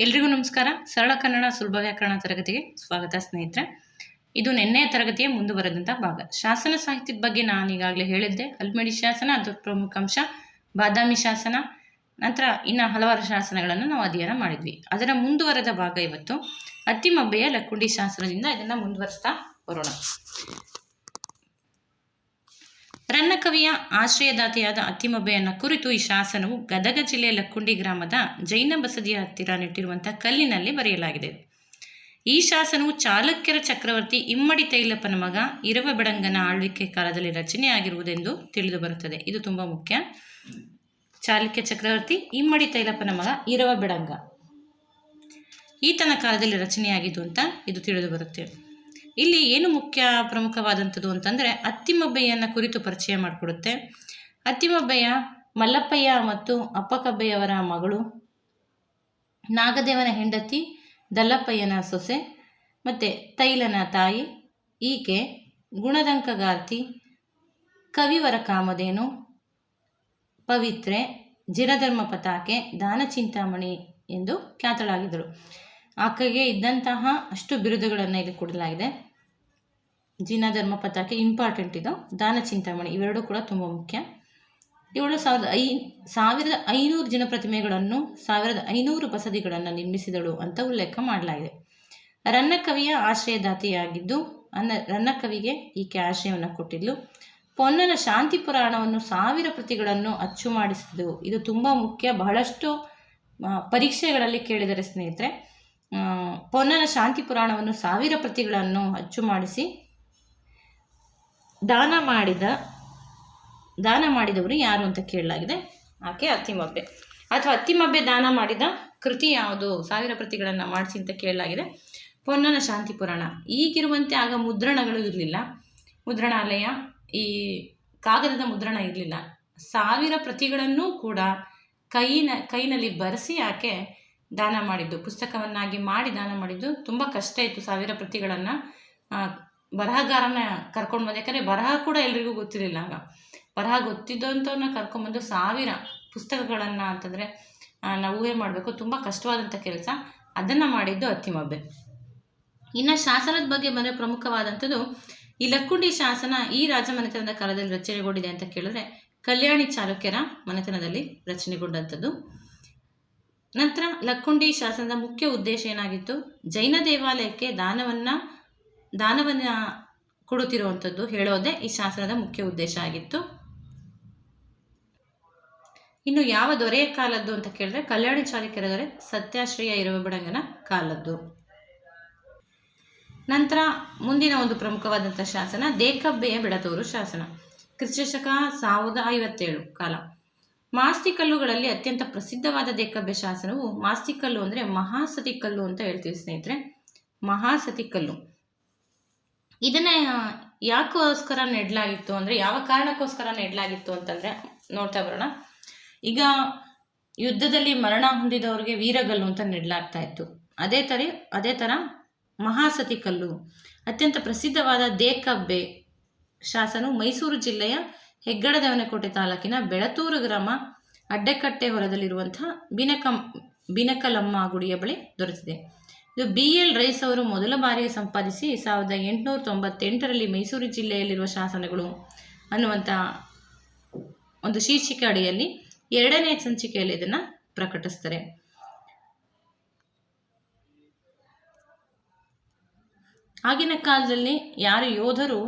ಎಲ್ರಿಗೂ ನಮಸ್ಕಾರ. ಸರಳ ಕನ್ನಡ ಸುಲಭ ವ್ಯಾಕರಣ ತರಗತಿಗೆ ಸ್ವಾಗತ ಸ್ನೇಹಿತರೆ. ಇದು ನಿನ್ನೆಯ ತರಗತಿಯ ಮುಂದುವರೆದಂಥ ಭಾಗ. ಶಾಸನ ಸಾಹಿತ್ಯದ ಬಗ್ಗೆ ನಾನು ಈಗಾಗಲೇ ಹೇಳಿದ್ದೆ. ಹಲ್ಮಿಡಿ ಶಾಸನ ಅದು ಪ್ರಮುಖ ಅಂಶ ಬಾದಾಮಿ ಶಾಸನ, ನಂತರ ಇನ್ನು ಹಲವಾರು ಶಾಸನಗಳನ್ನು ನಾವು ಅಧ್ಯಯನ ಮಾಡಿದ್ವಿ. ಅದರ ಮುಂದುವರೆದ ಭಾಗ ಇವತ್ತು ಅತ್ತಿಮಬ್ಬೆಯ ಲಕ್ಕುಂಡಿ ಶಾಸನದಿಂದ ಇದನ್ನು ಮುಂದುವರಿಸ್ತಾ ಬರೋಣ. ರನ್ನಕವಿಯ ಆಶ್ರಯದಾತೆಯಾದ ಅತ್ತಿಮಬ್ಬೆಯನ್ನ ಕುರಿತು ಈ ಶಾಸನವು ಗದಗ ಜಿಲ್ಲೆಯ ಲಕ್ಕುಂಡಿ ಗ್ರಾಮದ ಜೈನ ಬಸದಿಯ ಹತ್ತಿರ ನೆಟ್ಟಿರುವಂತಹ ಕಲ್ಲಿನಲ್ಲಿ ಬರೆಯಲಾಗಿದೆ. ಈ ಶಾಸನವು ಚಾಲುಕ್ಯರ ಚಕ್ರವರ್ತಿ ಇಮ್ಮಡಿ ತೈಲಪ್ಪನ ಮಗ ಇರವ ಬೆಡಂಗನ ಆಳ್ವಿಕೆ ಕಾಲದಲ್ಲಿ ರಚನೆಯಾಗಿರುವುದೆಂದು ತಿಳಿದು ಬರುತ್ತದೆ. ಇದು ತುಂಬ ಮುಖ್ಯ. ಚಾಲುಕ್ಯ ಚಕ್ರವರ್ತಿ ಇಮ್ಮಡಿ ತೈಲಪ್ಪನ ಮಗ ಇರವ ಬೆಡಂಗ. ಈತನ ಕಾಲದಲ್ಲಿ ರಚನೆಯಾಗಿದ್ದು ಅಂತ ಇದು ತಿಳಿದು ಬರುತ್ತೆ. ಇಲ್ಲಿ ಏನು ಮುಖ್ಯ ಪ್ರಮುಖವಾದಂಥದ್ದು ಅಂತಂದರೆ ಅತ್ತಿಮಬ್ಬಯ್ಯನ ಕುರಿತು ಪರಿಚಯ ಮಾಡಿಕೊಡುತ್ತೆ. ಅತ್ತಿಮಬ್ಬಯ್ಯ ಮಲ್ಲಪ್ಪಯ್ಯ ಮತ್ತು ಅಪ್ಪಕಬ್ಬಯ್ಯವರ ಮಗಳು, ನಾಗದೇವನ ಹೆಂಡತಿ, ದಲ್ಲಪ್ಪಯ್ಯನ ಸೊಸೆ ಮತ್ತು ತೈಲನ ತಾಯಿ, ಈಕೆ ಗುಣದಂಕಗಾರ್ತಿ, ಕವಿವರ ಕಾಮಧೇನು, ಪವಿತ್ರೆ, ಜಿನಧರ್ಮ ಪತಾಕೆ ದಾನ ಚಿಂತಾಮಣಿ ಎಂದು ಖ್ಯಾತಳಾಗಿದ್ದಳು. ಆಕೆಗೆ ಇದ್ದಂತಹ ಅಷ್ಟು ಬಿರುದುಗಳನ್ನು ಇಲ್ಲಿ ಕೊಡಲಾಗಿದೆ. ಜಿನಧರ್ಮ ಪತಾಕೆ ಇಂಪಾರ್ಟೆಂಟ್ ಇದು. ದಾನ ಚಿಂತಾಮಣಿ ಇವೆರಡೂ ಕೂಡ ತುಂಬ ಮುಖ್ಯ. ಇವಳು ಸಾವಿರದ ಐ, ಸಾವಿರದ ಐನೂರು ಜಿನ ಪ್ರತಿಮೆಗಳನ್ನು ಸಾವಿರದ ಐನೂರು ಬಸದಿಗಳನ್ನು ನಿರ್ಮಿಸಿದಳು ಅಂತ ಉಲ್ಲೇಖ ಮಾಡಲಾಗಿದೆ. ರನ್ನಕವಿಯ ಆಶ್ರಯದಾತಿಯಾಗಿದ್ದು, ಅನ್ನ ರನ್ನಕವಿಗೆ ಈಕೆ ಆಶ್ರಯವನ್ನು ಕೊಟ್ಟಿದ್ಲು. ಪೊನ್ನನ ಶಾಂತಿ ಪುರಾಣವನ್ನು ಸಾವಿರ ಪ್ರತಿಗಳನ್ನು ಅಚ್ಚು ಮಾಡಿಸಿದ್ದು ಇದು ತುಂಬ ಮುಖ್ಯ. ಬಹಳಷ್ಟು ಪರೀಕ್ಷೆಗಳಲ್ಲಿ ಕೇಳಿದರೆ ಸ್ನೇಹಿತರೆ ಪೊನ್ನನ ಶಾಂತಿ ಪುರಾಣವನ್ನು ಸಾವಿರ ಪ್ರತಿಗಳನ್ನು ಅಚ್ಚು ಮಾಡಿಸಿ ದಾನ ಮಾಡಿದ, ದಾನ ಮಾಡಿದವರು ಯಾರು ಅಂತ ಕೇಳಲಾಗಿದೆ. ಆಕೆ ಅತ್ತಿಮಬ್ಬೆ. ಅಥವಾ ಅತ್ತಿಮಬ್ಬೆ ದಾನ ಮಾಡಿದ ಕೃತಿ ಯಾವುದು? ಸಾವಿರ ಪ್ರತಿಗಳನ್ನು ಮಾಡಿಸಿ ಅಂತ ಕೇಳಲಾಗಿದೆ. ಪೊನ್ನನ ಶಾಂತಿ ಪುರಾಣ. ಈಗಿರುವಂತೆ ಆಗ ಮುದ್ರಣಗಳು ಇರಲಿಲ್ಲ. ಮುದ್ರಣಾಲಯ, ಈ ಕಾಗದದ ಮುದ್ರಣ ಇರಲಿಲ್ಲ. ಸಾವಿರ ಪ್ರತಿಗಳನ್ನು ಕೂಡ ಕೈನ, ಕೈನಲ್ಲಿ ಬರೆಸಿ ಆಕೆ ದಾನ ಮಾಡಿದ್ದು, ಪುಸ್ತಕವನ್ನಾಗಿ ಮಾಡಿ ದಾನ ಮಾಡಿದ್ದು ತುಂಬ ಕಷ್ಟ ಇತ್ತು ಸಾವಿರ ಪ್ರತಿಗಳನ್ನು. ಬರಹಗಾರನ ಕರ್ಕೊಂಡು ಬಂದು, ಯಾಕಂದರೆ ಬರಹ ಕೂಡ ಎಲ್ರಿಗೂ ಗೊತ್ತಿರಲಿಲ್ಲ ಆಗ ಬರಹ ಗೊತ್ತಿದ್ದಂಥವ್ರನ್ನ ಕರ್ಕೊಂಡ್ಬಂದು ಸಾವಿರ ಪುಸ್ತಕಗಳನ್ನು ಅಂತಂದರೆ ನಾವು ಊಹೆ ಮಾಡಬೇಕು. ತುಂಬ ಕಷ್ಟವಾದಂಥ ಕೆಲಸ. ಅದನ್ನು ಮಾಡಿದ್ದು ಅತ್ತಿಮಬ್ಬೆ ಇನ್ನು ಶಾಸನದ ಬಗ್ಗೆ ಬಂದರೆ ಪ್ರಮುಖವಾದಂಥದ್ದು, ಈ ಲಕ್ಕುಂಡಿ ಶಾಸನ ಈ ರಾಜಮನೆತನದ ಕಾಲದಲ್ಲಿ ರಚನೆಗೊಂಡಿದೆ ಅಂತ ಕೇಳಿದ್ರೆ, ಕಲ್ಯಾಣಿ ಚಾಲುಕ್ಯರ ಮನೆತನದಲ್ಲಿ ರಚನೆಗೊಂಡಂಥದ್ದು. ನಂತರ ಲಕ್ಕುಂಡಿ ಶಾಸನದ ಮುಖ್ಯ ಉದ್ದೇಶ ಏನಾಗಿತ್ತು? ಜೈನ ದೇವಾಲಯಕ್ಕೆ ದಾನವನ್ನು ದಾನವನ್ನು ಕೊಡುತ್ತಿರುವಂಥದ್ದು ಹೇಳೋದೇ ಈ ಶಾಸನದ ಮುಖ್ಯ ಉದ್ದೇಶ ಆಗಿತ್ತು. ಇನ್ನು ಯಾವ ದೊರೆಯ ಕಾಲದ್ದು ಅಂತ ಕೇಳಿದ್ರೆ ಕಲ್ಯಾಣಿ ಚಾಲುಕ್ಯರ ದೊರೆ ಸತ್ಯಾಶ್ರಯ ಇರುವ ಬಡಂಗನ ಕಾಲದ್ದು. ನಂತರ ಮುಂದಿನ ಒಂದು ಪ್ರಮುಖವಾದಂಥ ಶಾಸನ ದೇಕಬ್ಬೆಯ ಬೆಡತೂರು ಶಾಸನ. ಕ್ರಿಸ್ತಶಕ ಸಾವಿರದ ಐವತ್ತೇಳು ಕಾಲ. ಮಾಸ್ತಿಕಲ್ಲುಗಳಲ್ಲಿ ಅತ್ಯಂತ ಪ್ರಸಿದ್ಧವಾದ ದೇಕಬ್ಬೆ ಶಾಸನವು ಮಾಸ್ತಿಕಲ್ಲು ಅಂದರೆ ಮಹಾಸತಿ ಕಲ್ಲು ಅಂತ ಹೇಳ್ತೀವಿ ಸ್ನೇಹಿತರೆ. ಮಹಾಸತಿ ಕಲ್ಲು. ಇದನ್ನ ಯಾಕೋಸ್ಕರ ನೆಡಲಾಗಿತ್ತು ಅಂದರೆ ಯಾವ ಕಾರಣಕ್ಕೋಸ್ಕರ ನೆಡಲಾಗಿತ್ತು ಅಂತಂದರೆ ನೋಡ್ತಾ ಬರೋಣ. ಈಗ ಯುದ್ಧದಲ್ಲಿ ಮರಣ ಹೊಂದಿದವರಿಗೆ ವೀರಗಲ್ಲು ಅಂತ ನೆಡಲಾಗ್ತಾ ಇತ್ತು. ಅದೇ ಥರ ಅದೇ ಥರ ಮಹಾಸತಿ ಕಲ್ಲು. ಅತ್ಯಂತ ಪ್ರಸಿದ್ಧವಾದ ದೇಕಬ್ಬೆ ಶಾಸನವು ಮೈಸೂರು ಜಿಲ್ಲೆಯ ಹೆಗ್ಗಡದೇವನಕೋಟೆ ತಾಲೂಕಿನ ಬೆಳತೂರು ಗ್ರಾಮ ಅಡ್ಡೆಕಟ್ಟೆ ಹೊರದಲ್ಲಿರುವಂತಹ ಬಿನಕಂ, ಬಿನಕಲಮ್ಮ ಗುಡಿಯ ಬಳಿ ದೊರೆತಿದೆ. ಇದು ಬಿ ಎಲ್ ರೈಸ್ ಅವರು ಮೊದಲ ಬಾರಿಗೆ ಸಂಪಾದಿಸಿ ಸಾವಿರದ ಎಂಟುನೂರ ತೊಂಬತ್ತೆಂಟರಲ್ಲಿ ಮೈಸೂರು ಜಿಲ್ಲೆಯಲ್ಲಿರುವ ಶಾಸನಗಳು ಅನ್ನುವಂಥ ಒಂದು ಶೀರ್ಷಿಕೆ ಅಡಿಯಲ್ಲಿ ಎರಡನೇ ಸಂಚಿಕೆಯಲ್ಲಿ ಇದನ್ನು ಪ್ರಕಟಿಸ್ತಾರೆ. ಆಗಿನ ಕಾಲದಲ್ಲಿ ಯಾರು ಯೋಧರು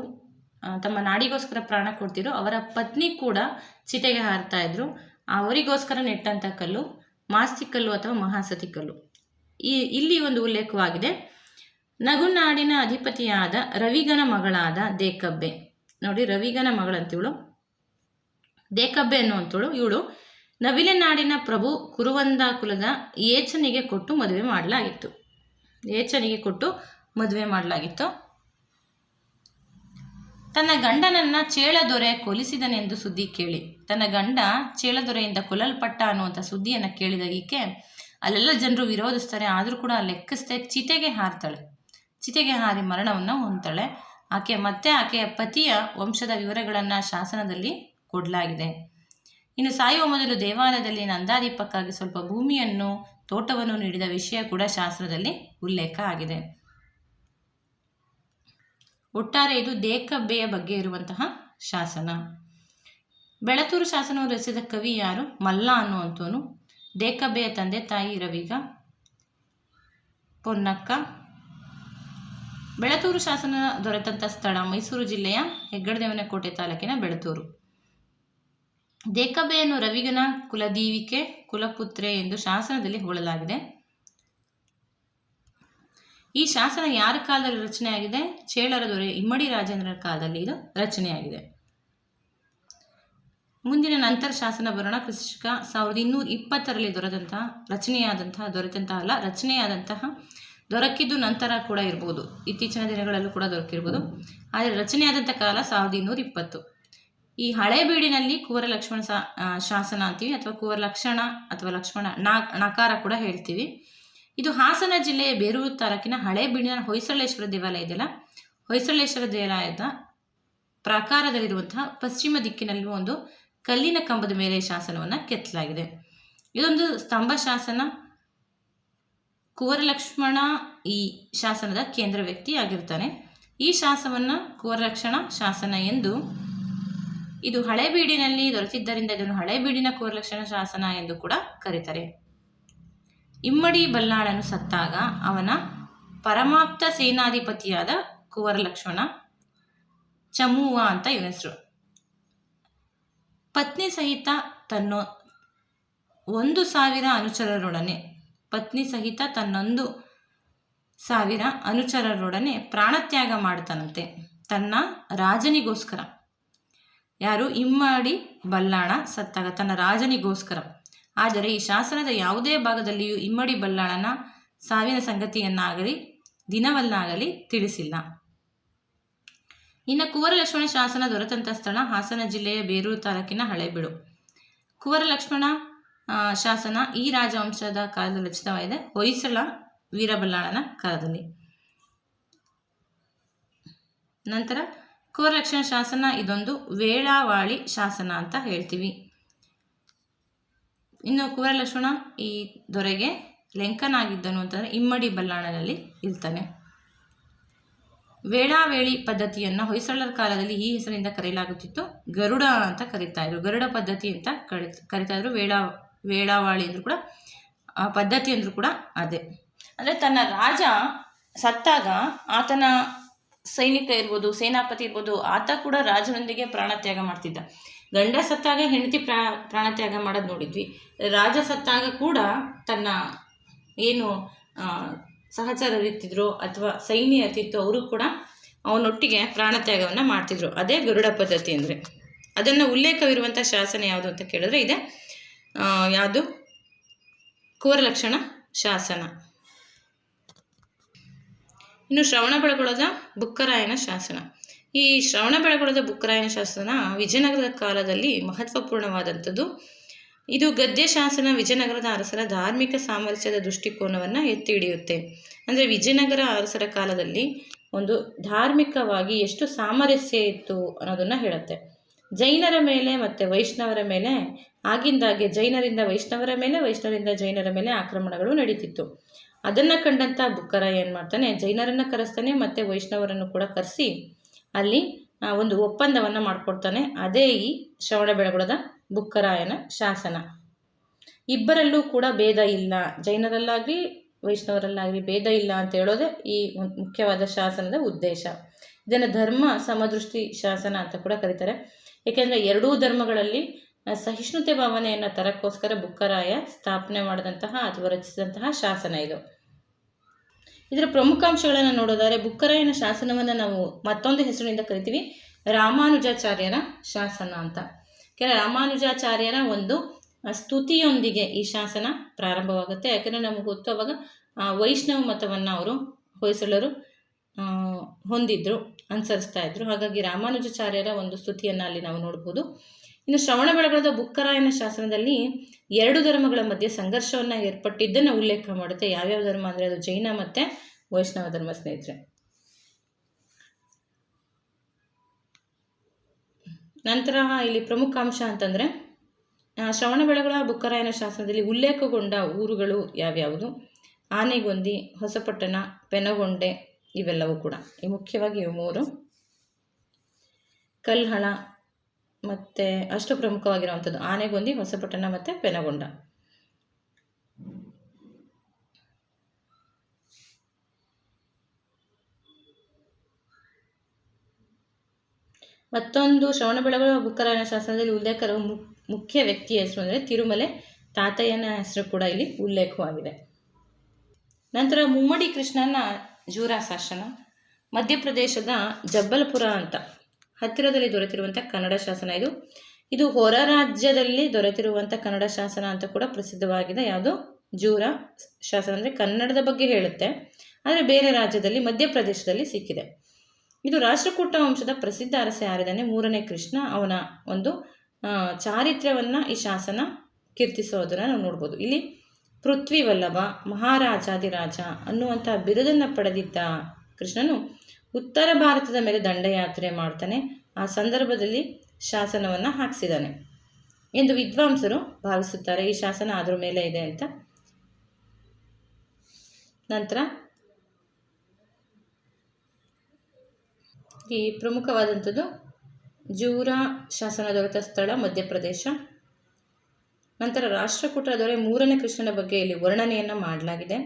ತಮ್ಮ ನಾಡಿಗೋಸ್ಕರ ಪ್ರಾಣ ಕೊಡ್ತಿರೋ ಅವರ ಪತ್ನಿ ಕೂಡ ಚಿತೆಗೆ ಹಾರ್ತಾ ಇದ್ರು. ಅವರಿಗೋಸ್ಕರ ನೆಟ್ಟಂಥ ಕಲ್ಲು, ಮಾಸ್ತಿ ಕಲ್ಲು ಅಥವಾ ಮಹಾಸತಿ ಕಲ್ಲು. ಈ, ಇಲ್ಲಿ ಒಂದು ಉಲ್ಲೇಖವಾಗಿದೆ. ನಗುನಾಡಿನ ಅಧಿಪತಿಯಾದ ರವಿಗನ ಮಗಳಾದ ದೇಕಬ್ಬೆ. ನೋಡಿ, ರವಿಗನ ಮಗಳಂತಿವಳು. ದೇಕಬ್ಬೆ ಅನ್ನುವಂಥಳು ಇವಳು ನವಿಲೆನಾಡಿನ ಪ್ರಭು ಕುರುವಂದ ಕುಲದ ಏಚನಿಗೆ ಕೊಟ್ಟು ಮದುವೆ ಮಾಡಲಾಗಿತ್ತು. ಏಚನಿಗೆ ಕೊಟ್ಟು ಮದುವೆ ಮಾಡಲಾಗಿತ್ತು. ತನ್ನ ಗಂಡನನ್ನ ಚೇಳದೊರೆ ಕೊಲಿಸಿದನೆಂದು ಸುದ್ದಿ ಕೇಳಿ. ತನ್ನ ಗಂಡ ಚೇಳದೊರೆಯಿಂದ ಕೊಲ್ಲಲ್ಪಟ್ಟ ಅನ್ನುವಂಥ ಸುದ್ದಿಯನ್ನು ಕೇಳಿದ ಈಕೆ, ಅಲ್ಲೆಲ್ಲ ಜನರು ವಿರೋಧಿಸ್ತಾರೆ, ಆದರೂ ಕೂಡ ಲೆಕ್ಕಿಸದೆ ಚಿತೆಗೆ ಹಾರ್ತಾಳೆ. ಚಿತೆಗೆ ಹಾರಿ ಮರಣವನ್ನು ಹೊಂದ್ತಾಳೆ. ಆಕೆ ಮತ್ತೆ ಆಕೆಯ ಪತಿಯ ವಂಶದ ವಿವರಗಳನ್ನು ಶಾಸನದಲ್ಲಿ ಕೊಡಲಾಗಿದೆ. ಇನ್ನು ಸಾಯುವ ಮೊದಲು ದೇವಾಲಯದಲ್ಲಿ ನಂದಾದೀಪಕ್ಕಾಗಿ ಸ್ವಲ್ಪ ಭೂಮಿಯನ್ನು, ತೋಟವನ್ನು ನೀಡಿದ ವಿಷಯ ಕೂಡ ಶಾಸ್ತ್ರದಲ್ಲಿ ಉಲ್ಲೇಖ ಆಗಿದೆ. ಒಟ್ಟಾರೆ ಇದು ದೇಕಬ್ಬೆಯ ಬಗ್ಗೆ ಇರುವಂತಹ ಶಾಸನ. ಬೆಳತೂರು ಶಾಸನವನ್ನು ರಚಿಸಿದ ಕವಿ ಯಾರು? ಮಲ್ಲ ಅನ್ನುವಂಥವನು. ದೇಕಬ್ಬೆಯ ತಂದೆ ತಾಯಿ ರವಿಗ. ಪೊನ್ನಕ್ಕ. ಬೆಳತೂರು ಶಾಸನ ದೊರೆತಂಥ ಸ್ಥಳ ಮೈಸೂರು ಜಿಲ್ಲೆಯ ಹೆಗ್ಗಡದೇವನಕೋಟೆ ತಾಲೂಕಿನ ಬೆಳತೂರು. ದೇಕಬ್ಬೆಯನ್ನು ರವಿಗನ ಕುಲದೀವಿಕೆ, ಕುಲಪುತ್ರೆ ಎಂದು ಶಾಸನದಲ್ಲಿ ಹೋಳಲಾಗಿದೆ. ಈ ಶಾಸನ ಯಾರ ಕಾಲದಲ್ಲಿ ರಚನೆಯಾಗಿದೆ? ಚೇಳರ ದೊರೆ ಇಮ್ಮಡಿ ರಾಜೇಂದ್ರರ ಕಾಲದಲ್ಲಿ ಇದು ರಚನೆಯಾಗಿದೆ. ಮುಂದಿನ ನಂತರ ಶಾಸನ ಬರೋಣ. ಕೃಷಿಕ ಸಾವಿರದ ಇನ್ನೂರ ಇಪ್ಪತ್ತರಲ್ಲಿ ದೊರೆತಂತಹ ರಚನೆಯಾದಂತಹ ದೊರೆತಂತಹ ಅಲ್ಲ, ರಚನೆಯಾದಂತಹ, ದೊರಕಿದ್ದು ನಂತರ ಕೂಡ ಇರ್ಬೋದು. ಇತ್ತೀಚಿನ ದಿನಗಳಲ್ಲೂ ಕೂಡ ದೊರಕಿರ್ಬೋದು. ಆದರೆ ರಚನೆಯಾದಂಥ ಕಾಲ ಸಾವಿರದ ಇನ್ನೂರ ಇಪ್ಪತ್ತು. ಈ ಹಳೆ ಬೀಡಿನಲ್ಲಿ ಕುವರ ಲಕ್ಷ್ಮಣ ಶಾಸನ ಅಂತೀವಿ, ಅಥವಾ ಕುವರ ಲಕ್ಷಣ, ಅಥವಾ ಲಕ್ಷ್ಮಣ ನಾ ನಕಾರ ಕೂಡ ಹೇಳ್ತೀವಿ. ಇದು ಹಾಸನ ಜಿಲ್ಲೆಯ ಬೇರೂರು ತಾಲೂಕಿನ ಹಳೆ ಬೀಡಿನ ಹೊಯ್ಸಳೇಶ್ವರ ದೇವಾಲಯ ಇದೆಯಲ್ಲ? ಹೊಯ್ಸಳೇಶ್ವರ ದೇವಾಲಯದ ಪ್ರಾಕಾರದಲ್ಲಿರುವಂತಹ ಪಶ್ಚಿಮ ದಿಕ್ಕಿನಲ್ಲಿ ಒಂದು ಕಲ್ಲಿನ ಕಂಬದ ಮೇಲೆ ಶಾಸನವನ್ನು ಕೆತ್ತಲಾಗಿದೆ. ಇದೊಂದು ಸ್ತಂಭ ಶಾಸನ. ಕುವರಲಕ್ಷ್ಮಣ ಈ ಶಾಸನದ ಕೇಂದ್ರ ವ್ಯಕ್ತಿ ಆಗಿರ್ತಾನೆ. ಈ ಶಾಸನವನ್ನು ಕುವರಲಕ್ಷಣ ಶಾಸನ ಎಂದು ಇದು ಹಳೆಬೀಡಿನಲ್ಲಿ ದೊರೆತಿದ್ದರಿಂದ ಇದನ್ನು ಹಳೆಬೀಡಿನ ಕುವರಲಕ್ಷಣ ಶಾಸನ ಎಂದು ಕೂಡ ಕರೀತಾರೆ. ಇಮ್ಮಡಿ ಬಲ್ಲಾಳನು ಸತ್ತಾಗ ಅವನ ಪರಮಾಪ್ತ ಸೇನಾಧಿಪತಿಯಾದ ಕುವರಲಕ್ಷ್ಮಣ ಚಮುವ ಅಂತ ಇವನ ಹೆಸರು. ಪತ್ನಿ ಸಹಿತ ತನ್ನ ಒಂದು ಸಾವಿರ ಅನುಚರರೊಡನೆ, ಪತ್ನಿ ಸಹಿತ ತನ್ನೊಂದು ಸಾವಿರ ಅನುಚರರೊಡನೆ ಪ್ರಾಣತ್ಯಾಗ ಮಾಡ್ತಾನಂತೆ ತನ್ನ ರಾಜನಿಗೋಸ್ಕರ. ಯಾರು? ಇಮ್ಮಡಿ ಬಲ್ಲಾಣ ಸತ್ತಾಗ ತನ್ನ ರಾಜನಿಗೋಸ್ಕರ. ಆದರೆ ಈ ಶಾಸನದ ಯಾವುದೇ ಭಾಗದಲ್ಲಿಯೂ ಇಮ್ಮಡಿ ಬಲ್ಲಾಳನ ಸಾವಿನ ಸಂಗತಿಯನ್ನಾಗಲಿ, ದಿನವನ್ನಾಗಲಿ ತಿಳಿಸಿಲ್ಲ. ಇನ್ನು ಕುವರಲಕ್ಷ್ಮಣ ಶಾಸನ ದೊರೆತಂಥ ಸ್ಥಳ ಹಾಸನ ಜಿಲ್ಲೆಯ ಬೇರೂರು ತಾಲೂಕಿನ ಹಳೆಬೀಡು. ಕುವರಲಕ್ಷ್ಮಣ ಶಾಸನ ಈ ರಾಜವಂಶದ ಕಾಲದಲ್ಲಿ ರಚಿತವಾಗಿದೆ ಹೊಯ್ಸಳ ವೀರಬಲ್ಲಾಳನ ಕಾಲದಲ್ಲಿ. ನಂತರ ಕುವರಲಕ್ಷ್ಮಣ ಶಾಸನ ಇದೊಂದು ವೇಳಾವಾಳಿ ಶಾಸನ ಅಂತ ಹೇಳ್ತೀವಿ. ಇನ್ನು ಕುವರಲಕ್ಷ್ಮಣ ಈ ದೊರೆಗೆ ಲೆಂಕನಾಗಿದ್ದನು ಅಂತಂದರೆ ಇಮ್ಮಡಿ ಬಲ್ಲಾಳನಲ್ಲಿ ಇರ್ತಾನೆ ವೇಳಾವೇಳಿ ಪದ್ಧತಿಯನ್ನು ಹೊಯ್ಸಳರ ಕಾಲದಲ್ಲಿ ಈ ಹೆಸರಿನಿಂದ ಕರೆಯಲಾಗುತ್ತಿತ್ತು. ಗರುಡ ಅಂತ ಕರೀತಾ ಇದ್ರು. ಗರುಡ ಪದ್ಧತಿ ಅಂತ ಕರಿ, ಕರಿತಾ ಇದ್ರು. ವೇಳಾ, ವೇಳಾವಾಳಿ ಅಂದರೂ ಕೂಡ, ಆ ಪದ್ಧತಿ ಅಂದರೂ ಕೂಡ ಅದೇ. ಅಂದರೆ ತನ್ನ ರಾಜ ಸತ್ತಾಗ ಆತನ ಸೈನಿಕ ಇರ್ಬೋದು, ಸೇನಾಪತಿ ಇರ್ಬೋದು, ಆತ ಕೂಡ ರಾಜನೊಂದಿಗೆ ಪ್ರಾಣತ್ಯಾಗ ಮಾಡ್ತಿದ್ದ. ಗಂಡ ಸತ್ತಾಗ ಹೆಂಡತಿ ಪ್ರಾ, ಪ್ರಾಣತ್ಯಾಗ ಮಾಡೋದು ನೋಡಿದ್ವಿ. ರಾಜ ಸತ್ತಾಗ ಕೂಡ ತನ್ನ ಏನು ಸಹಚರರಿತ್ತಿದ್ರು ಅಥವಾ ಸೈನ್ಯ ಅತಿತ್ತು ಅವರು ಕೂಡ ಅವನೊಟ್ಟಿಗೆ ಪ್ರಾಣತ್ಯಾಗವನ್ನು ಮಾಡ್ತಿದ್ರು. ಅದೇ ಗರುಡ ಪದ್ಧತಿ ಅಂದರೆ. ಅದನ್ನು ಉಲ್ಲೇಖವಿರುವಂಥ ಶಾಸನ ಯಾವುದು ಅಂತ ಕೇಳಿದ್ರೆ ಇದೆ. ಯಾವುದು? ಕೋರಲಕ್ಷಣ ಶಾಸನ. ಇನ್ನು ಶ್ರವಣ ಬೆಳಗೊಳದ ಬುಕ್ಕರಾಯನ ಶಾಸನ. ಈ ಶ್ರವಣ ಬೆಳಗೊಳದ ಬುಕ್ಕರಾಯನ ಶಾಸನ ವಿಜಯನಗರದ ಕಾಲದಲ್ಲಿ ಮಹತ್ವಪೂರ್ಣವಾದಂಥದ್ದು. ಇದು ಗದ್ಯ ಶಾಸನ ವಿಜಯನಗರದ ಅರಸರ ಧಾರ್ಮಿಕ ಸಾಮರಸ್ಯದ ದೃಷ್ಟಿಕೋನವನ್ನು ಎತ್ತಿ ಹಿಡಿಯುತ್ತೆ. ಅಂದರೆ ವಿಜಯನಗರ ಅರಸರ ಕಾಲದಲ್ಲಿ ಒಂದು ಧಾರ್ಮಿಕವಾಗಿ ಎಷ್ಟು ಸಾಮರಸ್ಯ ಇತ್ತು ಅನ್ನೋದನ್ನು ಹೇಳುತ್ತೆ. ಜೈನರ ಮೇಲೆ ಮತ್ತು ವೈಷ್ಣವರ ಮೇಲೆ, ಆಗಿಂದಾಗೆ ಜೈನರಿಂದ ವೈಷ್ಣವರ ಮೇಲೆ, ವೈಷ್ಣವರಿಂದ ಜೈನರ ಮೇಲೆ ಆಕ್ರಮಣಗಳು ನಡೀತಿತ್ತು. ಅದನ್ನು ಕಂಡಂಥ ಬುಕ್ಕರ ಏನು ಮಾಡ್ತಾನೆ, ಜೈನರನ್ನು ಕರೆಸ್ತಾನೆ, ಮತ್ತು ವೈಷ್ಣವರನ್ನು ಕೂಡ ಕರೆಸಿ ಅಲ್ಲಿ ಒಂದು ಒಪ್ಪಂದವನ್ನು ಮಾಡಿಕೊಡ್ತಾನೆ. ಅದೇ ಈ ಶ್ರವಣ ಶ್ರವಣಬೆಳಗೊಳದ ಬುಕ್ಕರಾಯನ ಶಾಸನ. ಇಬ್ಬರಲ್ಲೂ ಕೂಡ ಭೇದ ಇಲ್ಲ. ಜೈನರಲ್ಲಾಗಲಿ, ವೈಷ್ಣವರಲ್ಲಾಗಲಿ ಭೇದ ಇಲ್ಲ ಅಂತ ಹೇಳೋದೇ ಈ ಮುಖ್ಯವಾದ ಶಾಸನದ ಉದ್ದೇಶ. ಇದನ್ನು ಧರ್ಮ ಸಮದೃಷ್ಟಿ ಶಾಸನ ಅಂತ ಕೂಡ ಕರೀತಾರೆ. ಏಕೆಂದರೆ ಎರಡೂ ಧರ್ಮಗಳಲ್ಲಿ ಸಹಿಷ್ಣುತೆ ಭಾವನೆಯನ್ನು ತರಕ್ಕೋಸ್ಕರ ಬುಕ್ಕರಾಯ ಸ್ಥಾಪನೆ ಮಾಡಿದಂತಹ ಅಥವಾ ರಚಿಸಿದಂತಹ ಶಾಸನ ಇದು. ಇದರ ಪ್ರಮುಖಾಂಶಗಳನ್ನು ನೋಡೋದಾದರೆ ಬುಕ್ಕರಾಯನ ಶಾಸನವನ್ನು ನಾವು ಮತ್ತೊಂದು ಹೆಸರಿನಿಂದ ಕರಿತೀವಿ. ರಾಮಾನುಜಾಚಾರ್ಯರ ಶಾಸನ ಅಂತ. ಕೆಲ ರಾಮಾನುಜಾಚಾರ್ಯರ ಒಂದು ಸ್ತುತಿಯೊಂದಿಗೆ ಈ ಶಾಸನ ಪ್ರಾರಂಭವಾಗುತ್ತೆ. ಯಾಕಂದರೆ ನಮಗೆ ಗೊತ್ತು ಅವಾಗ ವೈಷ್ಣವ ಮತವನ್ನು ಅವರು ಹೊಯ್ಸಳರು ಹೊಂದಿದ್ರು, ಅನುಸರಿಸ್ತಾ ಇದ್ರು. ಹಾಗಾಗಿ ರಾಮಾನುಜಾಚಾರ್ಯರ ಒಂದು ಸ್ತುತಿಯನ್ನು ಅಲ್ಲಿ ನಾವು ನೋಡ್ಬೋದು. ಇನ್ನು ಶ್ರವಣಬೆಳಗೊಳದ ಬುಕ್ಕರಾಯನ ಶಾಸನದಲ್ಲಿ ಎರಡು ಧರ್ಮಗಳ ಮಧ್ಯೆ ಸಂಘರ್ಷವನ್ನು ಏರ್ಪಟ್ಟಿದ್ದನ್ನು ಉಲ್ಲೇಖ ಮಾಡುತ್ತೆ. ಯಾವ್ಯಾವ ಧರ್ಮ ಅಂದರೆ ಅದು ಜೈನ ಮತ್ತು ವೈಷ್ಣವ ಧರ್ಮ ಸ್ನೇಹಿತರೆ. ನಂತರ ಇಲ್ಲಿ ಪ್ರಮುಖ ಅಂಶ ಅಂತಂದರೆ ಶ್ರವಣ ಶ್ರವಣಬೆಳಗೊಳ ಬುಕ್ಕರಾಯನ ಶಾಸನದಲ್ಲಿ ಉಲ್ಲೇಖಗೊಂಡ ಊರುಗಳು ಯಾವ್ಯಾವುದು? ಆನೆಗೊಂದಿ, ಹೊಸಪಟ್ಟಣ, ಪೆನಗೊಂಡೆ ಇವೆಲ್ಲವೂ ಕೂಡ. ಈ ಮುಖ್ಯವಾಗಿ ಇವು ಮೂರು. ಕಲ್ಹಳ ಮತ್ತು ಅಷ್ಟು ಪ್ರಮುಖವಾಗಿರುವಂಥದ್ದು ಆನೆಗೊಂದಿ ಹೊಸಪಟ್ಟಣ ಮತ್ತು ಪೆನಗೊಂಡ. ಮತ್ತೊಂದು ಶ್ರವಣಬೆಳಗೊಳ ಬುಕ್ಕರಾಯನ ಶಾಸನದಲ್ಲಿ ಉಲ್ಲೇಖರು ಮುಖ್ಯ ವ್ಯಕ್ತಿಯ ಹೆಸರು ಅಂದರೆ ತಿರುಮಲೆ. ತಾತಯ್ಯನ ಹೆಸರು ಕೂಡ ಇಲ್ಲಿ ಉಲ್ಲೇಖವಾಗಿದೆ. ನಂತರ ಮುಮ್ಮಡಿ ಕೃಷ್ಣನ ಜೂರಾ ಶಾಸನ ಮಧ್ಯಪ್ರದೇಶದ ಜಬ್ಬಲ್ಪುರ ಅಂತ. ಹತ್ತಿರದಲ್ಲಿ ದೊರೆತಿರುವಂಥ ಕನ್ನಡ ಶಾಸನ ಇದು. ಇದು ಹೊರ ರಾಜ್ಯದಲ್ಲಿ ದೊರೆತಿರುವಂಥ ಕನ್ನಡ ಶಾಸನ ಅಂತ ಕೂಡ ಪ್ರಸಿದ್ಧವಾಗಿದೆ. ಯಾವುದು? ಜೂರ ಶಾಸನ ಅಂದರೆ ಕನ್ನಡದ ಬಗ್ಗೆ ಹೇಳುತ್ತೆ. ಆದರೆ ಬೇರೆ ರಾಜ್ಯದಲ್ಲಿ, ಮಧ್ಯಪ್ರದೇಶದಲ್ಲಿ ಸಿಕ್ಕಿದೆ. ಇದು ರಾಷ್ಟ್ರಕೂಟ ವಂಶದ ಪ್ರಸಿದ್ಧ ಅರಸ ಯಾರಿದ್ದಾನೆ? ಮೂರನೇ ಕೃಷ್ಣ ಅವನ ಒಂದು ಚಾರಿತ್ರ್ಯವನ್ನು ಈ ಶಾಸನ ಕೀರ್ತಿಸೋದನ್ನು ನಾವು ನೋಡ್ಬೋದು. ಇಲ್ಲಿ ಪೃಥ್ವಿ ವಲ್ಲಭ ಮಹಾರಾಜಾದಿರಾಜ ಅನ್ನುವಂಥ ಬಿರುದನ್ನು ಪಡೆದಿದ್ದ ಕೃಷ್ಣನು ಉತ್ತರ ಭಾರತದ ಮೇಲೆ ದಂಡಯಾತ್ರೆ ಮಾಡ್ತಾನೆ. ಆ ಸಂದರ್ಭದಲ್ಲಿ ಶಾಸನವನ್ನು ಹಾಕಿಸಿದ್ದಾನೆ ಎಂದು ವಿದ್ವಾಂಸರು ಭಾವಿಸುತ್ತಾರೆ, ಈ ಶಾಸನ ಅದ್ರ ಮೇಲೆ ಇದೆ ಅಂತ. ನಂತರ ಈ ಪ್ರಮುಖವಾದಂಥದ್ದು ಜೂರ ಶಾಸನ ದೊರೆತ ಸ್ಥಳ, ಮಧ್ಯಪ್ರದೇಶ. ನಂತರ ರಾಷ್ಟ್ರಕೂಟ ದೊರೆ ಮೂರನೇ ಕೃಷ್ಣನ ಬಗ್ಗೆ ಇಲ್ಲಿ ವರ್ಣನೆಯನ್ನು ಮಾಡಲಾಗಿದೆ.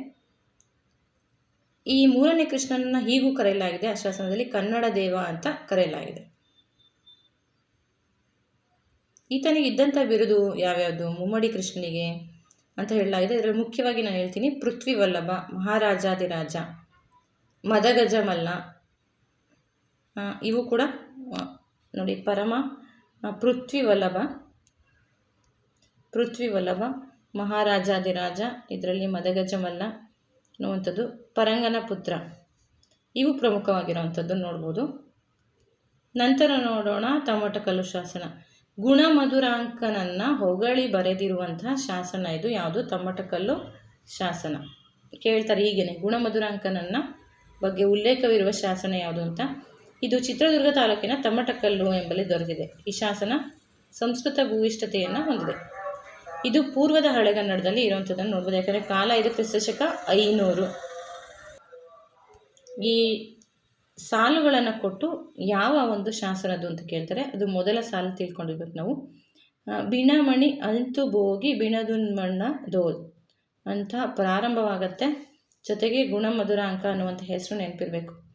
ಈ ಮೂರನೇ ಕೃಷ್ಣನನ್ನ ಹೀಗೂ ಕರೆಯಲಾಗಿದೆ. ಆ ಶಾಸನದಲ್ಲಿ ಕನ್ನಡ ದೇವ ಅಂತ ಕರೆಯಲಾಗಿದೆ. ಈತನಿಗೆ ಇದ್ದಂಥ ಬಿರುದು ಯಾವ್ಯಾವುದು? ಮುಮ್ಮಡಿ ಕೃಷ್ಣನಿಗೆ ಅಂತ ಹೇಳಲಾಗಿದೆ. ಇದರಲ್ಲಿ ಮುಖ್ಯವಾಗಿ ನಾನು ಹೇಳ್ತೀನಿ ಪೃಥ್ವಿ ವಲ್ಲಭ ಮಹಾರಾಜಾದಿರಾಜ ಮದಗಜ ಮಲ್ಲ ಇವು ಕೂಡ ನೋಡಿ, ಪರಮ ಪೃಥ್ವಿ ವಲ್ಲಭ ಪೃಥ್ವಿ ವಲ್ಲಭ ಮಹಾರಾಜಾದಿರಾಜ, ಇದರಲ್ಲಿ ಮದಗಜ ಮಲ್ಲ ಅನ್ನುವಂಥದ್ದು ಪರಂಗನ ಪುತ್ರ. ಇವು ಪ್ರಮುಖವಾಗಿರುವಂಥದ್ದು ನೋಡ್ಬೋದು. ನಂತರ ನೋಡೋಣ ತಮಟಕಲ್ಲು ಶಾಸನ. ಗುಣಮಧುರಾಂಕನನ್ನು ಹೊಗಳಿ ಬರೆದಿರುವಂತಹ ಶಾಸನ ಇದು. ಯಾವುದು? ತಮಟಕಲ್ಲು ಶಾಸನ. ಕೇಳ್ತಾರೆ ಹೀಗೇನೆ. ಗುಣಮಧುರಾಂಕನನ್ನ ಬಗ್ಗೆ ಉಲ್ಲೇಖವಿರುವ ಶಾಸನ ಯಾವುದು ಅಂತ? ಇದು ಚಿತ್ರದುರ್ಗ ತಾಲೂಕಿನ ತಮಟಕಲ್ಲು ಎಂಬಲ್ಲಿ ದೊರೆತಿದೆ. ಈ ಶಾಸನ ಸಂಸ್ಕೃತ ಭೂಯಿಷ್ಠತೆಯನ್ನು ಹೊಂದಿದೆ. ಇದು ಪೂರ್ವದ ಹಳೆಗನ್ನಡದಲ್ಲಿ ಇರುವಂಥದ್ದನ್ನು ನೋಡ್ಬೋದು. ಯಾಕಂದರೆ ಕಾಲ ಇದು ಕ್ರಿಸ್ತಶಕ ಐನೂರು. ಈ ಸಾಲುಗಳನ್ನು ಕೊಟ್ಟು ಯಾವ ಒಂದು ಶಾಸನದ್ದು ಅಂತ ಕೇಳ್ತಾರೆ. ಅದು ಮೊದಲ ಸಾಲು ತಿಳ್ಕೊಂಡಿರ್ಬೇಕು ನಾವು. ಬಿಣಮಣಿ, ಅಂತು ಬೋಗಿ ಬಿಣದುನ್ಮಣ್ಣ, ದೋಲ್. ಅಂತ ಪ್ರಾರಂಭವಾಗತ್ತೆ. ಜೊತೆಗೆ ಗುಣಮಧುರಾಂಕ ಅನ್ನುವಂಥ ಹೆಸರು ನೆನಪಿರಬೇಕು.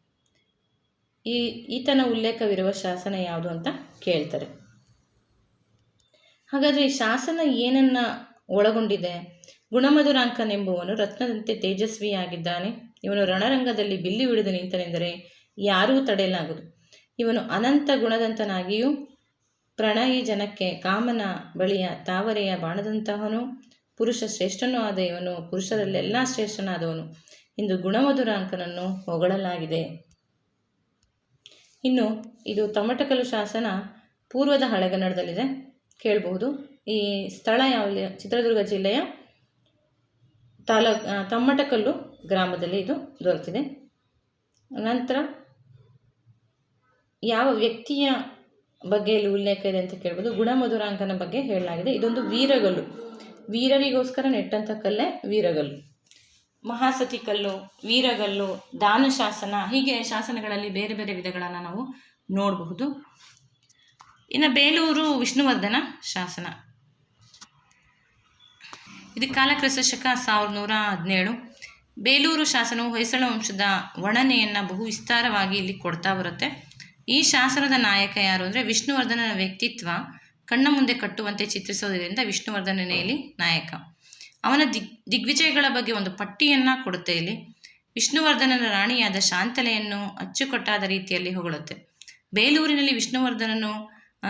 ಈ ಈತನ ಉಲ್ಲೇಖವಿರುವ ಶಾಸನ ಯಾವುದು ಅಂತ ಕೇಳ್ತಾರೆ. ಹಾಗಾದರೆ ಈ ಶಾಸನ ಏನನ್ನ ಒಳಗೊಂಡಿದೆ? ಗುಣಮಧುರಾಂಕನೆಂಬುವನು ರತ್ನದಂತೆ ತೇಜಸ್ವಿಯಾಗಿದ್ದಾನೆ. ಇವನು ರಣರಂಗದಲ್ಲಿ ಬಿಲ್ಲಿ ಹಿಡಿದು ನಿಂತನೆಂದರೆ ಯಾರೂ ತಡೆಯಲಾಗದು. ಇವನು ಅನಂತ ಗುಣದಂತನಾಗಿಯೂ ಪ್ರಣಯಿ ಜನಕ್ಕೆ ಕಾಮನ ಬಳಿಯ ತಾವರೆಯ ಬಾಣದಂತಹನು, ಪುರುಷ ಶ್ರೇಷ್ಠನೂ ಆದ ಇವನು ಪುರುಷರಲ್ಲೆಲ್ಲ ಶ್ರೇಷ್ಠನಾದವನು. ಇಂದು ಗುಣಮಧುರಾಂಕನನ್ನು ಹೊಗಳಲಾಗಿದೆ. ಇನ್ನು ಇದು ತಮಟಕಲು ಶಾಸನ, ಪೂರ್ವದ ಹಳೆಗನ್ನಡದಲ್ಲಿದೆ ಕೇಳಬಹುದು. ಈ ಸ್ಥಳ ಯಾವ ಚಿತ್ರದುರ್ಗ ಜಿಲ್ಲೆಯ ತಾಲೂಕ್ ತಮ್ಮಟಕಲ್ಲು ಗ್ರಾಮದಲ್ಲಿ ಇದು ದೊರೆತಿದೆ. ನಂತರ ಯಾವ ವ್ಯಕ್ತಿಯ ಬಗ್ಗೆ ಇಲ್ಲಿ ಉಲ್ಲೇಖ ಇದೆ ಅಂತ ಕೇಳ್ಬೋದು. ಗುಣಮಧುರಾಂಕನ ಬಗ್ಗೆ ಹೇಳಲಾಗಿದೆ. ಇದೊಂದು ವೀರಗಲ್ಲು. ವೀರರಿಗೋಸ್ಕರ ನೆಟ್ಟಂಥ ಕಲ್ಲೇ ವೀರಗಲ್ಲು. ಮಹಾಸತಿ ಕಲ್ಲು, ವೀರಗಲ್ಲು, ದಾನ ಶಾಸನ, ಹೀಗೆ ಶಾಸನಗಳಲ್ಲಿ ಬೇರೆ ಬೇರೆ ವಿಧಗಳನ್ನು ನಾವು ನೋಡಬಹುದು. ಇನ್ನು ಬೇಲೂರು ವಿಷ್ಣುವರ್ಧನ ಶಾಸನ. ಇದು ಕಾಲಕ್ರಿಸ್ತ ಶಕ ಸಾವಿರದ ನೂರ ಹದಿನೇಳು. ಬೇಲೂರು ಶಾಸನವು ಹೊಯ್ಸಳ ವಂಶದ ವರ್ಣನೆಯನ್ನು ಬಹು ವಿಸ್ತಾರವಾಗಿ ಇಲ್ಲಿ ಕೊಡ್ತಾ ಬರುತ್ತೆ. ಈ ಶಾಸನದ ನಾಯಕ ಯಾರು ಅಂದರೆ ವಿಷ್ಣುವರ್ಧನನ ವ್ಯಕ್ತಿತ್ವ ಕಣ್ಣ ಮುಂದೆ ಕಟ್ಟುವಂತೆ ಚಿತ್ರಿಸೋದರಿಂದ ವಿಷ್ಣುವರ್ಧನನೇ ಇಲ್ಲಿ ನಾಯಕ. ಅವನ ದಿಗ್, ದಿಗ್ವಿಜಯಗಳ ಬಗ್ಗೆ ಒಂದು ಪಟ್ಟಿಯನ್ನು ಕೊಡುತ್ತೆ ಇಲ್ಲಿ. ವಿಷ್ಣುವರ್ಧನನ ರಾಣಿಯಾದ ಶಾಂತಲೆಯನ್ನು ಅಚ್ಚುಕಟ್ಟಾದ ರೀತಿಯಲ್ಲಿ ಹೊಗಳುತ್ತೆ. ಬೇಲೂರಿನಲ್ಲಿ ವಿಷ್ಣುವರ್ಧನನು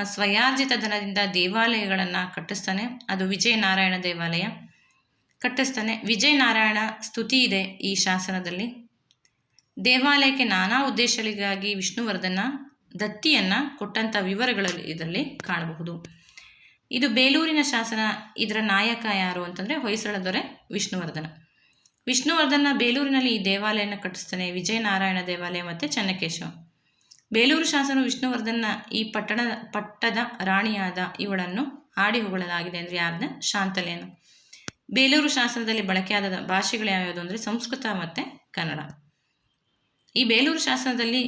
ಸ್ವಯಾರ್ಜಿತ ಧನದಿಂದ ದೇವಾಲಯಗಳನ್ನು ಕಟ್ಟಿಸ್ತಾನೆ. ಅದು ವಿಜಯನಾರಾಯಣ ದೇವಾಲಯ. ಕಟ್ಟಿಸ್ತಾನೆ. ವಿಜಯನಾರಾಯಣ ಸ್ತುತಿ ಇದೆ ಈ ಶಾಸನದಲ್ಲಿ. ದೇವಾಲಯಕ್ಕೆ ನಾನಾ ಉದ್ದೇಶಗಳಿಗಾಗಿ ವಿಷ್ಣುವರ್ಧನ ದತ್ತಿಯನ್ನು ಕೊಟ್ಟಂಥ ವಿವರಗಳಲ್ಲಿ ಇದರಲ್ಲಿ ಕಾಣಬಹುದು. ಇದು ಬೇಲೂರಿನ ಶಾಸನ, ಇದರ ನಾಯಕ ಯಾರು ಅಂತಂದರೆ ಹೊಯ್ಸಳ ದೊರೆ ವಿಷ್ಣುವರ್ಧನ. ವಿಷ್ಣುವರ್ಧನ ಬೇಲೂರಿನಲ್ಲಿ ಈ ದೇವಾಲಯನ ಕಟ್ಟಿಸ್ತಾನೆ ವಿಜಯನಾರಾಯಣ ದೇವಾಲಯ ಮತ್ತು ಚೆನ್ನಕೇಶವ. ಬೇಲೂರು ಶಾಸನ ವಿಷ್ಣುವರ್ಧನ ಈ ಪಟ್ಟಣ, ಪಟ್ಟದ ರಾಣಿಯಾದ ಇವಳನ್ನು ಆಡಿ ಹೊಗಳಲಾಗಿದೆ ಅಂದರೆ ಯಾರನ್ನ ಶಾಂತಲೆಯನ್ನು ಬೇಲೂರು ಶಾಸನದಲ್ಲಿ ಬಳಕೆಯಾದ ಭಾಷೆಗಳು ಯಾವ್ಯಾವುದು ಅಂದರೆ ಸಂಸ್ಕೃತ ಮತ್ತು ಕನ್ನಡ. ಈ ಬೇಲೂರು ಶಾಸನದಲ್ಲಿ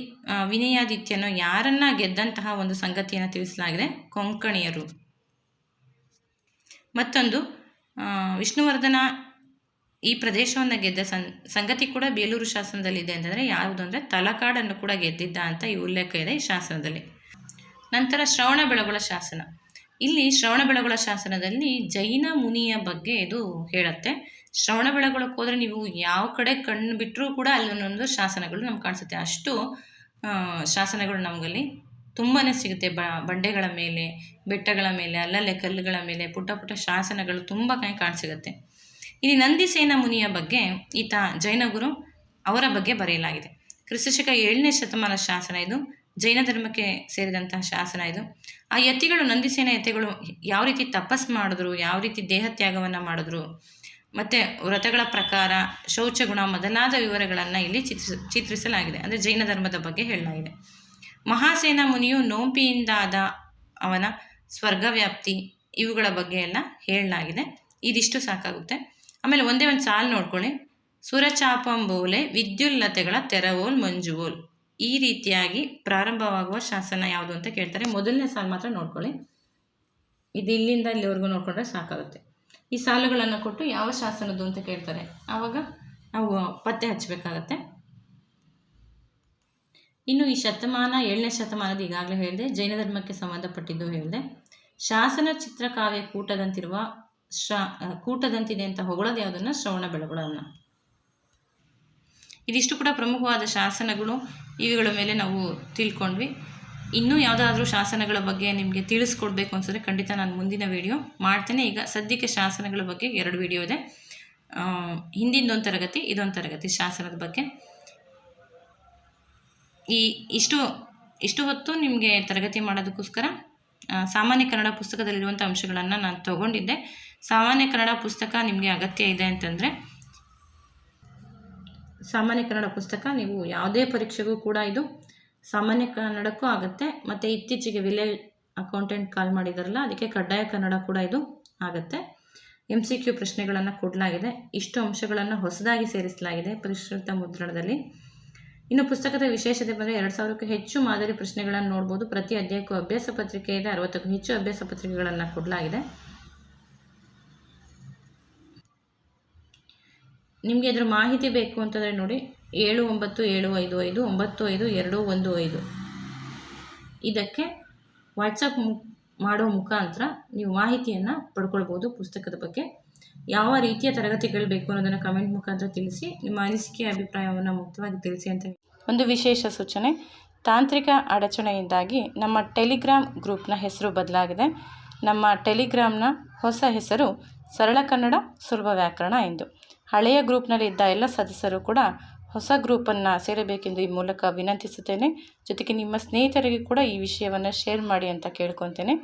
ವಿನಯಾದಿತ್ಯನು ಯಾರನ್ನ ಗೆದ್ದಂತಹ ಒಂದು ಸಂಗತಿಯನ್ನು ತಿಳಿಸಲಾಗಿದೆ? ಕೊಂಕಣಿಯರು. ಮತ್ತೊಂದು ವಿಷ್ಣುವರ್ಧನ ಈ ಪ್ರದೇಶವನ್ನು ಗೆದ್ದ ಸಂ, ಸಂಗತಿ ಕೂಡ ಬೇಲೂರು ಶಾಸನದಲ್ಲಿದೆ ಅಂತಂದರೆ ಯಾವುದು ಅಂದರೆ ತಲಕಾಡನ್ನು ಕೂಡ ಗೆದ್ದಿದ್ದ ಅಂತ ಈ ಉಲ್ಲೇಖ ಇದೆ ಈ ಶಾಸನದಲ್ಲಿ. ನಂತರ ಶ್ರವಣ ಬೆಳಗೊಳ ಶಾಸನ. ಇಲ್ಲಿ ಶ್ರವಣ ಬೆಳಗೊಳ ಶಾಸನದಲ್ಲಿ ಜೈನ ಮುನಿಯ ಬಗ್ಗೆ ಇದು ಹೇಳುತ್ತೆ. ಶ್ರವಣ ಬೆಳಗೊಳಕ್ಕೆ ಹೋದರೆ ನೀವು ಯಾವ ಕಡೆ ಕಣ್ಣು ಬಿಟ್ಟರೂ ಕೂಡ ಅಲ್ಲೊಂದೊಂದು ಶಾಸನಗಳು ನಮ್ಗೆ ಕಾಣಿಸುತ್ತೆ. ಅಷ್ಟು ಶಾಸನಗಳು ನಮಗಲ್ಲಿ ತುಂಬಾ ಸಿಗುತ್ತೆ. ಬ, ಬಂಡೆಗಳ ಮೇಲೆ, ಬೆಟ್ಟಗಳ ಮೇಲೆ, ಅಲ್ಲಲ್ಲೇ ಕಲ್ಲುಗಳ ಮೇಲೆ ಪುಟ್ಟ ಪುಟ್ಟ ಶಾಸನಗಳು ತುಂಬ ಕಾಣಸಿಗುತ್ತೆ. ಇಲ್ಲಿ ನಂದಿಸೇನ ಮುನಿಯ ಬಗ್ಗೆ ಈತ ಜೈನ ಗುರು ಅವರ ಬಗ್ಗೆ ಬರೆಯಲಾಗಿದೆ. ಕ್ರಿಸ್ತಶಕ ಏಳನೇ ಶತಮಾನ ಶಾಸನ ಇದು. ಜೈನ ಧರ್ಮಕ್ಕೆ ಸೇರಿದಂತಹ ಶಾಸನ ಇದು. ಆ ಯತಿಗಳು, ನಂದಿಸೇನ ಯತಿಗಳು ಯಾವ ರೀತಿ ತಪಸ್ ಮಾಡಿದ್ರು, ಯಾವ ರೀತಿ ದೇಹತ್ಯಾಗವನ್ನು ಮಾಡಿದ್ರು, ಮತ್ತು ವ್ರತಗಳ ಪ್ರಕಾರ ಶೌಚಗುಣ ಮೊದಲಾದ ವಿವರಗಳನ್ನು ಇಲ್ಲಿ ಚಿತ್ರಿಸ, ಚಿತ್ರಿಸಲಾಗಿದೆ. ಅಂದರೆ ಜೈನ ಧರ್ಮದ ಬಗ್ಗೆ ಹೇಳಲಾಗಿದೆ. ಮಹಾಸೇನ ಮುನಿಯು ನೋಂಪಿಯಿಂದಾದ ಅವನ ಸ್ವರ್ಗವ್ಯಾಪ್ತಿ ಇವುಗಳ ಬಗ್ಗೆ ಎಲ್ಲ ಹೇಳಲಾಗಿದೆ. ಇದಿಷ್ಟು ಸಾಕಾಗುತ್ತೆ. ಆಮೇಲೆ ಒಂದೇ ಒಂದು ಸಾಲು ನೋಡ್ಕೊಳ್ಳಿ. ಸುರಚಾಪಂಬೋಲೆ ವಿದ್ಯುಲ್ಲತೆಗಳ ತೆರವೋಲ್ ಮಂಜುವೋಲ್. ಈ ರೀತಿಯಾಗಿ ಪ್ರಾರಂಭವಾಗುವ ಶಾಸನ ಯಾವುದು ಅಂತ ಕೇಳ್ತಾರೆ. ಮೊದಲನೇ ಸಾಲು ಮಾತ್ರ ನೋಡ್ಕೊಳ್ಳಿ. ಇದು ಇಲ್ಲಿಂದ ಇಲ್ಲಿವರೆಗೂ ನೋಡಿಕೊಂಡ್ರೆ ಸಾಕಾಗುತ್ತೆ. ಈ ಸಾಲುಗಳನ್ನು ಕೊಟ್ಟು ಯಾವ ಶಾಸನದ್ದು ಅಂತ ಕೇಳ್ತಾರೆ. ಆವಾಗ ನಾವು ಪತ್ತೆ ಹಚ್ಚಬೇಕಾಗತ್ತೆ. ಇನ್ನು ಈ ಶತಮಾನ, ಏಳನೇ ಶತಮಾನದ ಈಗಾಗಲೇ ಹೇಳಿದೆ ಜೈನ ಧರ್ಮಕ್ಕೆ ಸಂಬಂಧಪಟ್ಟಿದ್ದು ಹೇಳಿದೆ. ಶಾಸನ ಚಿತ್ರಕಾವ್ಯ ಕೂಟದಂತಿರುವ ಶ್ರಾ ಕೂಟದಂತಿದೆ ಅಂತ ಹೊಗಳೋದು ಯಾವುದನ್ನು? ಶ್ರವಣ ಬೆಳಗೊಳನ್ನು ಇದಿಷ್ಟು ಕೂಡ ಪ್ರಮುಖವಾದ ಶಾಸನಗಳು ಇವುಗಳ ಮೇಲೆ ನಾವು ತಿಳ್ಕೊಂಡ್ವಿ. ಇನ್ನೂ ಯಾವುದಾದ್ರೂ ಶಾಸನಗಳ ಬಗ್ಗೆ ನಿಮಗೆ ತಿಳಿಸ್ಕೊಡ್ಬೇಕು ಅನ್ಸಿದ್ರೆ ಖಂಡಿತ ನಾನು ಮುಂದಿನ ವಿಡಿಯೋ ಮಾಡ್ತೇನೆ. ಈಗ ಸದ್ಯಕ್ಕೆ ಶಾಸನಗಳ ಬಗ್ಗೆ ಎರಡು ವಿಡಿಯೋ ಇದೆ. ಹಿಂದಿಂದೊಂದು ತರಗತಿ, ಇದೊಂದು ತರಗತಿ ಶಾಸನದ ಬಗ್ಗೆ. ಈ, ಇಷ್ಟು ಇಷ್ಟು ಹೊತ್ತು ನಿಮಗೆ ತರಗತಿ ಮಾಡೋದಕ್ಕೋಸ್ಕರ ಸಾಮಾನ್ಯ ಕನ್ನಡ ಪುಸ್ತಕದಲ್ಲಿರುವಂಥ ಅಂಶಗಳನ್ನು ನಾನು ತಗೊಂಡಿದ್ದೆ. ಸಾಮಾನ್ಯ ಕನ್ನಡ ಪುಸ್ತಕ ನಿಮಗೆ ಅಗತ್ಯ ಇದೆ ಅಂತಂದರೆ, ಸಾಮಾನ್ಯ ಕನ್ನಡ ಪುಸ್ತಕ ನೀವು ಯಾವುದೇ ಪರೀಕ್ಷೆಗೂ ಕೂಡ ಇದು ಸಾಮಾನ್ಯ ಕನ್ನಡಕ್ಕೂ ಆಗುತ್ತೆ. ಮತ್ತು ಇತ್ತೀಚೆಗೆ ವಿಲೇಜ್ ಅಕೌಂಟೆಂಟ್ ಕಾಲ್ ಮಾಡಿದಾರಲ್ಲ, ಅದಕ್ಕೆ ಕಡ್ಡಾಯ ಕನ್ನಡ ಕೂಡ ಇದು ಆಗುತ್ತೆ. ಎಂ ಸಿ ಕ್ಯೂ ಪ್ರಶ್ನೆಗಳನ್ನು ಕೊಡಲಾಗಿದೆ. ಇಷ್ಟು ಅಂಶಗಳನ್ನು ಹೊಸದಾಗಿ ಸೇರಿಸಲಾಗಿದೆ ಪರಿಷ್ಕೃತ ಮುದ್ರಣದಲ್ಲಿ. ಇನ್ನು ಪುಸ್ತಕದ ವಿಶೇಷತೆ ಬಂದರೆ, ಎರಡು ಸಾವಿರಕ್ಕೂ ಹೆಚ್ಚು ಮಾದರಿ ಪ್ರಶ್ನೆಗಳನ್ನು ನೋಡ್ಬೋದು. ಪ್ರತಿ ಅಧ್ಯಾಯಕ್ಕೂ ಅಭ್ಯಾಸ ಪತ್ರಿಕೆ ಇದೆ, ಅರವತ್ತಕ್ಕೂ ಹೆಚ್ಚು ಅಭ್ಯಾಸ ಪತ್ರಿಕೆಗಳನ್ನು ಕೊಡಲಾಗಿದೆ. ನಿಮಗೆ ಇದರ ಮಾಹಿತಿ ಬೇಕು ಅಂತಂದರೆ ನೋಡಿ, ಏಳು ಒಂಬತ್ತು, ಏಳು ಐದು ಐದು, ಒಂಬತ್ತು ಐದು, ಎರಡು ಒಂದು ಐದು. ಇದಕ್ಕೆ ವಾಟ್ಸಪ್ ಮಾಡೋ ಮುಖಾಂತರ ನೀವು ಮಾಹಿತಿಯನ್ನು ಪಡ್ಕೊಳ್ಬೋದು ಪುಸ್ತಕದ ಬಗ್ಗೆ. ಯಾವ ರೀತಿಯ ತರಗತಿಗಳು ಬೇಕು ಅನ್ನೋದನ್ನು ಕಮೆಂಟ್ ಮುಖಾಂತರ ತಿಳಿಸಿ, ನಿಮ್ಮ ಅನಿಸಿಕೆ, ಅಭಿಪ್ರಾಯವನ್ನು ಮುಕ್ತವಾಗಿ ತಿಳಿಸಿ ಅಂತ ಒಂದು ವಿಶೇಷ ಸೂಚನೆ, ತಾಂತ್ರಿಕ ಅಡಚಣೆಯಿಂದಾಗಿ ನಮ್ಮ ಟೆಲಿಗ್ರಾಮ್ ಗ್ರೂಪ್ನ ಹೆಸರು ಬದಲಾಗಿದೆ. ನಮ್ಮ ಟೆಲಿಗ್ರಾಮ್ನ ಹೊಸ ಹೆಸರು ಸರಳ ಕನ್ನಡ ಸುಲಭ ವ್ಯಾಕರಣ ಎಂದು. ಹಳೆಯ ಗ್ರೂಪ್ನಲ್ಲಿ ಇದ್ದ ಎಲ್ಲ ಸದಸ್ಯರು ಕೂಡ ಹೊಸ ಗ್ರೂಪನ್ನು ಸೇರಬೇಕೆಂದು ಈ ಮೂಲಕ ವಿನಂತಿಸುತ್ತೇನೆ. ಜೊತೆಗೆ ನಿಮ್ಮ ಸ್ನೇಹಿತರಿಗೆ ಕೂಡ ಈ ವಿಷಯವನ್ನು ಶೇರ್ ಮಾಡಿ ಅಂತ ಕೇಳ್ಕೊತೇನೆ.